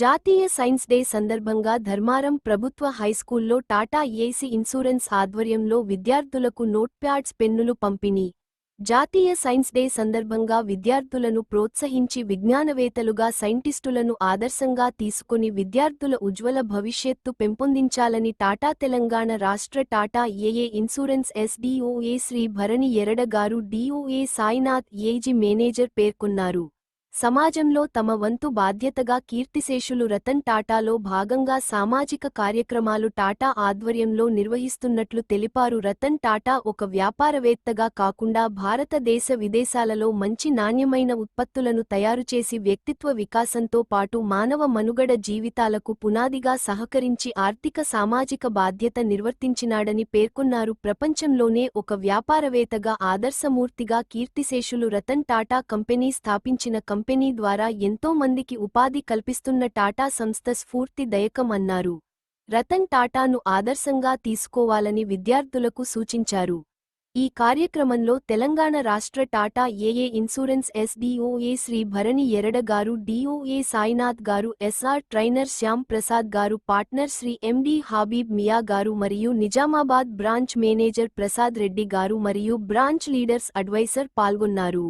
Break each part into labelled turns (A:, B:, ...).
A: జాతీయ science day సందర్భంగా ధర్మారం ప్రభుత్వ హైస్కూల్లో టాటా ఏసీ ఇన్సూరెన్స్ ఆధ్వర్యంలో విద్యార్థులకు నోట్ప్యాడ్స్ పెన్నులు పంపిణీ. జాతీయ సైన్స్ డే సందర్భంగా విద్యార్థులను ప్రోత్సహించి విజ్ఞానవేత్తలుగా సైంటిస్టులను ఆదర్శంగా తీసుకుని విద్యార్థుల ఉజ్వల భవిష్యత్తు పెంపొందించాలని టాటా తెలంగాణ రాష్ట్ర Tata AA insurance SDOA Shri Bharani ఎరడ గారు డీఓఏ సాయినాథ్ ఏజీ మేనేజర్ పేర్కొన్నారు. సమాజంలో తమ వంతు బాధ్యతగా కీర్తిశేషులు రతన్ టాటాలో భాగంగా సామాజిక కార్యక్రమాలు టాటా ఆధ్వర్యంలో నిర్వహిస్తున్నట్లు తెలిపారు. రతన్ టాటా ఒక వ్యాపారవేత్తగా కాకుండా భారతదేశ విదేశాలలో మంచి నాణ్యమైన ఉత్పత్తులను తయారుచేసి వ్యక్తిత్వ వికాసంతో పాటు మానవ మనుగడ జీవితాలకు పునాదిగా సహకరించి ఆర్థిక సామాజిక బాధ్యత నిర్వర్తించినాడని పేర్కొన్నారు. ప్రపంచంలోనే ఒక వ్యాపారవేత్తగా ఆదర్శమూర్తిగా కీర్తిశేషులు రతన్ టాటా కంపెనీ స్థాపించిన కంపెనీ కంపెనీ ద్వారా ఎంతో మందికి ఉపాధి కల్పిస్తున్న టాటా సంస్థ స్ఫూర్తిదాయకమన్నారు రతన్ టాటాను ఆదర్శంగా తీసుకోవాలని విద్యార్థులకు సూచించారు. ఈ కార్యక్రమంలో తెలంగాణ రాష్ట్ర Tata AA insurance SDOA Shri Bharani ఎరడ గారు డిఓఏ సాయినాథ్ గారు ఎస్ఆర్ ట్రైనర్ శ్యామ్ ప్రసాద్ గారు పార్ట్నర్ శ్రీ ఎండి హాబీబ్ మియా గారు మరియు నిజామాబాద్ బ్రాంచ్ మేనేజర్ ప్రసాద్ రెడ్డి గారు మరియు బ్రాంచ్ లీడర్స్ అడ్వైజర్ పాల్గొన్నారు.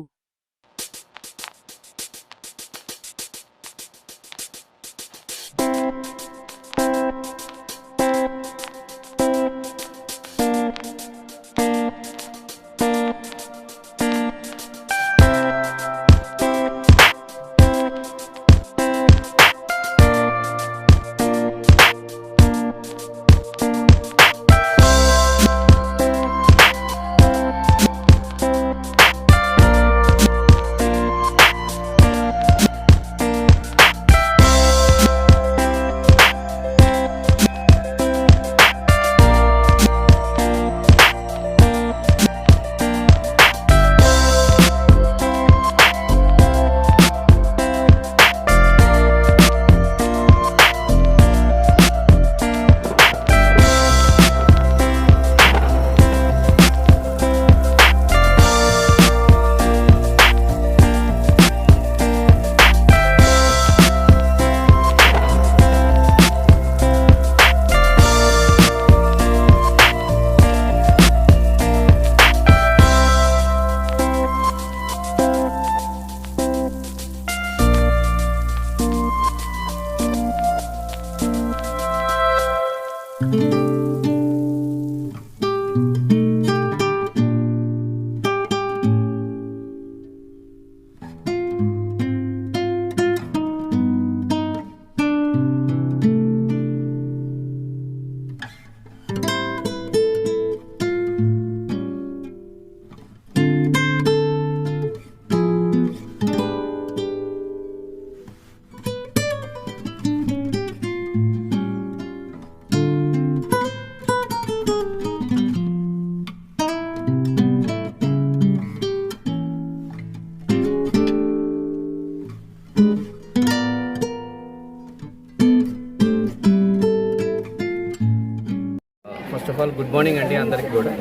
B: First of all good morning అండి అందరికీ కూడా.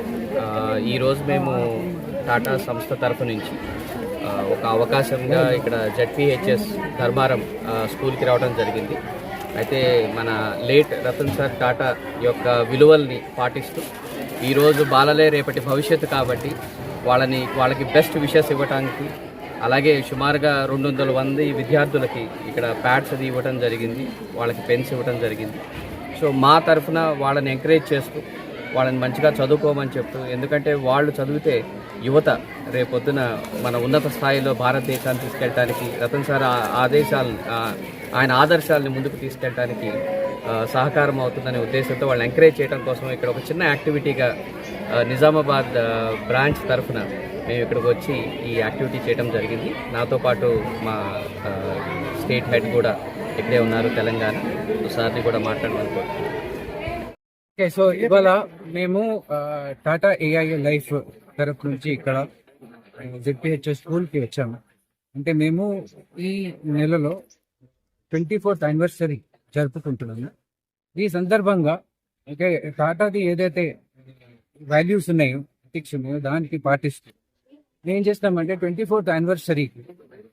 B: ఈరోజు మేము టాటా సంస్థ తరఫు నుంచి ఒక అవకాశంగా ఇక్కడ జడ్పిహెచ్ఎస్ ధర్మారం స్కూల్కి రావడం జరిగింది. అయితే మన లేట్ రతన్ సార్ టాటా యొక్క విలువల్ని పాటిస్తూ ఈరోజు బాలలే రేపటి భవిష్యత్తు కాబట్టి వాళ్ళని వాళ్ళకి బెస్ట్ విషెస్ ఇవ్వడానికి అలాగే సుమారుగా రెండు వందల మంది విద్యార్థులకి ఇక్కడ ప్యాడ్స్ అది ఇవ్వడం జరిగింది వాళ్ళకి పెన్స్ ఇవ్వడం జరిగింది. సో మా తరఫున వాళ్ళని ఎంకరేజ్ చేస్తూ వాళ్ళని మంచిగా చదువుకోమని చెప్తూ ఎందుకంటే వాళ్ళు చదివితే యువత రేపొద్దున మన ఉన్నత స్థాయిలో భారతదేశాన్ని తీసుకెళ్ళడానికి రతన్ సార్ ఆదేశాలను ఆదేశాలు ఆయన ఆదర్శాలని ముందుకు తీసుకెళ్ళడానికి సహకారం అవుతుందనే ఉద్దేశంతో వాళ్ళని ఎంకరేజ్ చేయడం కోసం ఇక్కడ ఒక చిన్న యాక్టివిటీగా నిజామాబాద్ బ్రాంచ్ తరఫున మేము ఇక్కడికి వచ్చి ఈ యాక్టివిటీ చేయడం జరిగింది. నాతో పాటు మా స్టేట్ హెడ్ కూడా ఇక్కడే ఉన్నారు తెలంగాణ. సార్ని కూడా మాట్లాడమనుకుంటున్నాను
C: ఓకే సో ఇవాళ మేము టాటా ఏఐ లైఫ్ తరపు నుంచి ఇక్కడ జెడ్పిహెచ్ఎస్ స్కూల్కి వచ్చాము. అంటే మేము ఈ నెలలో ట్వంటీ ఫోర్త్ యానివర్సరీ జరుపుకుంటున్నాము. ఈ సందర్భంగా ఓకే టాటాది ఏదైతే వాల్యూస్ ఉన్నాయో ఎథిక్స్ ఉన్నాయో దానికి పాటిస్తూ ఏం చేస్తామంటే ట్వంటీ ఫోర్త్ యానివర్సరీకి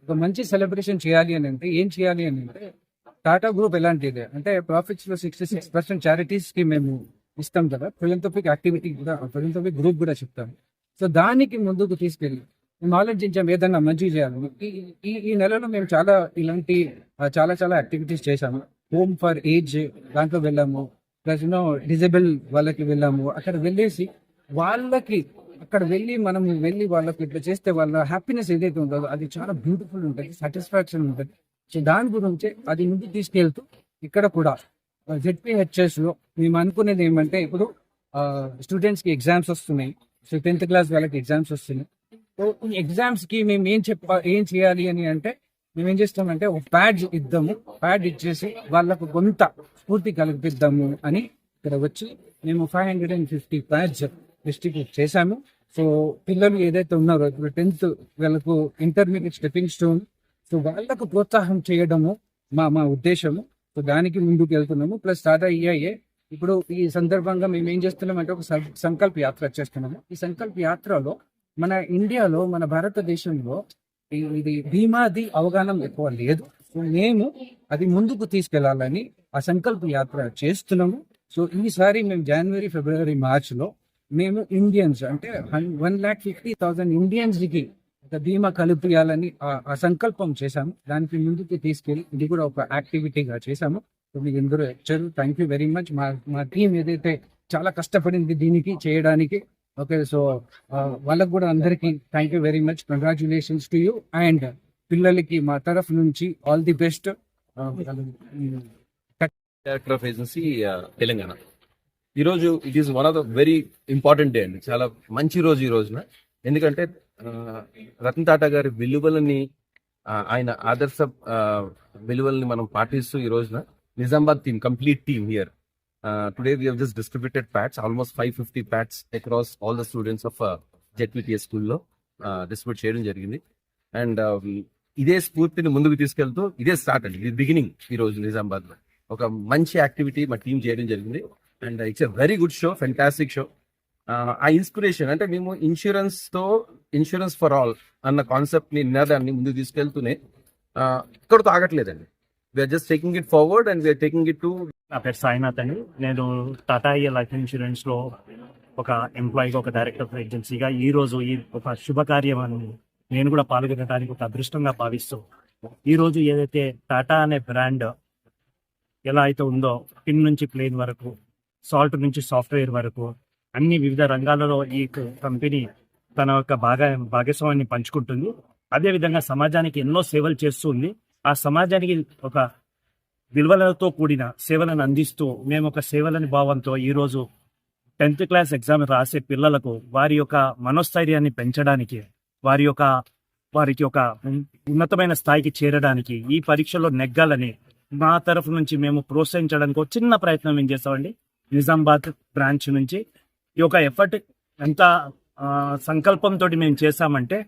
C: ఒక మంచి సెలబ్రేషన్ చేయాలి అని అంటే ఏం చేయాలి అని అంటే టాటా గ్రూప్ ఎలాంటిది? అంటే ప్రాఫిట్స్లో సిక్స్టీ సిక్స్ పర్సెంట్ చారిటీస్కి మేము ఇస్తాం కదా ఫిలంథోపిక్ యాక్టివిటీ కూడా ఫిలంథోపిక్ గ్రూప్ కూడా చెప్తాం సో దానికి ముందుకు తీసుకెళ్ళి మేము ఆలోచించాం ఏదన్నా మంచి చేయాలి. ఈ- ఈ నెలలో మేము చాలా ఇలాంటి చాలా చాలా యాక్టివిటీస్ చేశాము. హోమ్ ఫర్ ఏజ్ దాంట్లో వెళ్ళాము. ప్లస్ యూనో డిజబుల్ వాళ్ళకి వెళ్ళాము. అక్కడ వెళ్ళేసి వాళ్ళకి అక్కడ వెళ్ళి మనం వెళ్ళి వాళ్ళకి ఇట్లా చేస్తే వాళ్ళ హ్యాపీనెస్ ఏదైతే ఉంటుందో అది చాలా బ్యూటిఫుల్ ఉంటుంది సాటిస్ఫాక్షన్ ఉంటుంది. దాని గురించి అది ముందు తీసుకెళ్తూ ఇక్కడ కూడా జెడ్పిహెచ్ఎస్లో మేము అనుకునేది ఏమంటే ఇప్పుడు స్టూడెంట్స్కి ఎగ్జామ్స్ వస్తున్నాయి. సో టెన్త్ క్లాస్ వాళ్ళకి ఎగ్జామ్స్ వస్తున్నాయి. సో ఈ ఎగ్జామ్స్కి మేము ఏం చెప్ప ఏం చేయాలి అని అంటే మేము ఏం చేస్తామంటే ఒక ప్యాడ్ ఇద్దాము. ప్యాడ్ ఇచ్చేసి వాళ్ళకు కొంత స్ఫూర్తి కల్పిద్దాము అని ఇక్కడ వచ్చి మేము five hundred and fifty pads distribute చేశాము. సో పిల్లలు ఏదైతే ఉన్నారో ఇప్పుడు టెన్త్ వాళ్ళకు ఇంటర్మీడియట్ స్టెప్పింగ్ స్టోన్ సో వాళ్ళకు ప్రోత్సాహం చేయడము మా మా ఉద్దేశము. సో దానికి ముందుకు వెళ్తున్నాము. ప్లస్ టాటా ఈఐఏ ఇప్పుడు ఈ సందర్భంగా మేము ఏం చేస్తున్నాం అంటే ఒక సంకల్ప యాత్ర చేస్తున్నాము. ఈ సంకల్ప యాత్రలో మన ఇండియాలో మన భారతదేశంలో ఇది బీమాది అవగాహన ఎక్కువ లేదు. సో మేము అది ముందుకు తీసుకెళ్ళాలని ఆ సంకల్ప యాత్ర చేస్తున్నాము. సో ఈసారి మేము జనవరి ఫిబ్రవరి మార్చ్లో మేము ఇండియన్స్ అంటే వన్ ల్యాక్ ఫిఫ్టీ థౌసండ్ ఇండియన్స్కి ఒక బీమా కలిపియాలని ఆ- సంకల్పం చేశాము. దానికి ముందుకి తీసుకెళ్ళి ఇది కూడా ఒక యాక్టివిటీగా చేశాము. మీకు అందరూ వచ్చారు థ్యాంక్ యూ వెరీ మచ్ మా మా టీం ఏదైతే చాలా కష్టపడింది దీనికి చేయడానికి ఓకే సో వాళ్ళకు కూడా అందరికీ thank you very much congratulations to you and పిల్లలకి మా తరఫు నుంచి all the best
D: director of agency Telangana. ఈరోజు it is one of the very important day అండి. చాలా మంచి రోజు ఈ రోజున. ఎందుకంటే రతన్ టాటా గారి విలువలని ఆయన ఆదర్శ విలువలని విలువల్ని మనం పాటిస్తూ ఈ రోజున Nizamabad team complete team here today we just distributed pads almost five fifty pads across all the students of ZPTS స్కూల్లో డిస్ట్రిబ్యూట్ చేయడం జరిగింది. అండ్ um, ఇదే స్ఫూర్తిని ముందుకు తీసుకెళ్తూ ఇదే స్టార్ట్ అండి ఇది బిగినింగ్ ఈ రోజు నిజామాబాద్లో ఒక మంచి యాక్టివిటీ మా టీం చేయడం జరిగింది. And it's a very good show fantastic show ఆ ఇన్స్పిరేషన్ అంటే మేము ఇన్సూరెన్స్తో ఇన్సూరెన్స్ ఫర్ ఆల్ అన్న కాన్సెప్ట్ని నినాదాన్ని ముందుకు తీసుకెళ్తూనే ఇక్కడతో ఆగట్లేదండి. We're just taking it forward and we're taking it to
E: నా పేరు సాయినాథ్ అండి. నేను టాటా ఈ లైఫ్ ఇన్సూరెన్స్లో ఒక ఎంప్లాయీగా ఒక డైరెక్టర్ ఆఫ్ ఏజెన్సీగా ఈ రోజు ఈ ఒక శుభకార్యమాన్ని నేను కూడా పాల్గొనడానికి ఒక అదృష్టంగా భావిస్తూ ఈ రోజు ఏదైతే టాటా అనే బ్రాండ్ ఎలా అయితే ఉందో పిన్ నుంచి ప్లేన్ వరకు సాల్ట్ నుంచి సాఫ్ట్వేర్ వరకు అన్ని వివిధ రంగాలలో ఈ కంపెనీ తన యొక్క భాగా భాగస్వామ్యాన్ని పంచుకుంటుంది. అదే విధంగా సమాజానికి ఎన్నో సేవలు చేస్తుంది ఆ సమాజానికి ఒక విలువలతో కూడిన సేవలను అందిస్తూ మేము ఒక సేవలని భావంతో ఈరోజు టెన్త్ క్లాస్ ఎగ్జామ్ రాసే పిల్లలకు వారి యొక్క మనోస్థైర్యాన్ని పెంచడానికి వారి యొక్క వారికి ఒక ఉన్నతమైన స్థాయికి చేరడానికి ఈ పరీక్షలో నెగ్గాలని మా తరఫు నుంచి మేము ప్రోత్సహించడానికి ఒక చిన్న ప్రయత్నం మేము చేస్తామండి? నిజామాబాద్ బ్రాంచ్ నుంచి ఈ యొక్క ఎఫర్ట్ ఎంత సంకల్పంతో మేము చేశామంటే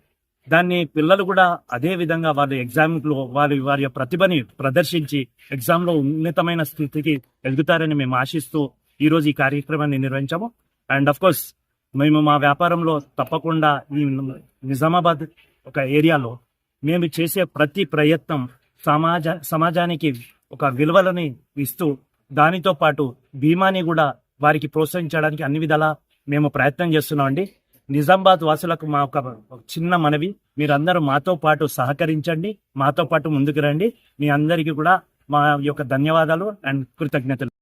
E: దాన్ని పిల్లలు కూడా అదే విధంగా వారి ఎగ్జామ్లో వారి వారి ప్రతిభని ప్రదర్శించి ఎగ్జామ్లో ఉన్నతమైన స్థితికి ఎదుగుతారని మేము ఆశిస్తూ ఈరోజు ఈ కార్యక్రమాన్ని నిర్వహించాము. అండ్ అఫ్ కోర్స్ మేము మా వ్యాపారంలో తప్పకుండా ఈ నిజామాబాద్ ఒక ఏరియాలో మేము చేసే ప్రతి ప్రయత్నం సమాజ సమాజానికి ఒక విలువలని ఇస్తూ దానితో పాటు బీమాని కూడా వారికి ప్రోత్సహించడానికి అన్ని విధాలా మేము ప్రయత్నం చేస్తున్నామండి. నిజామాబాద్ వాసులకు మా ఒక ఒక చిన్న మనవి. మీరందరూ మాతో పాటు సహకరించండి. మాతో పాటు ముందుకు రండి. మీ అందరికీ కూడా మా యొక్క ధన్యవాదాలు అండ్ కృతజ్ఞతలు.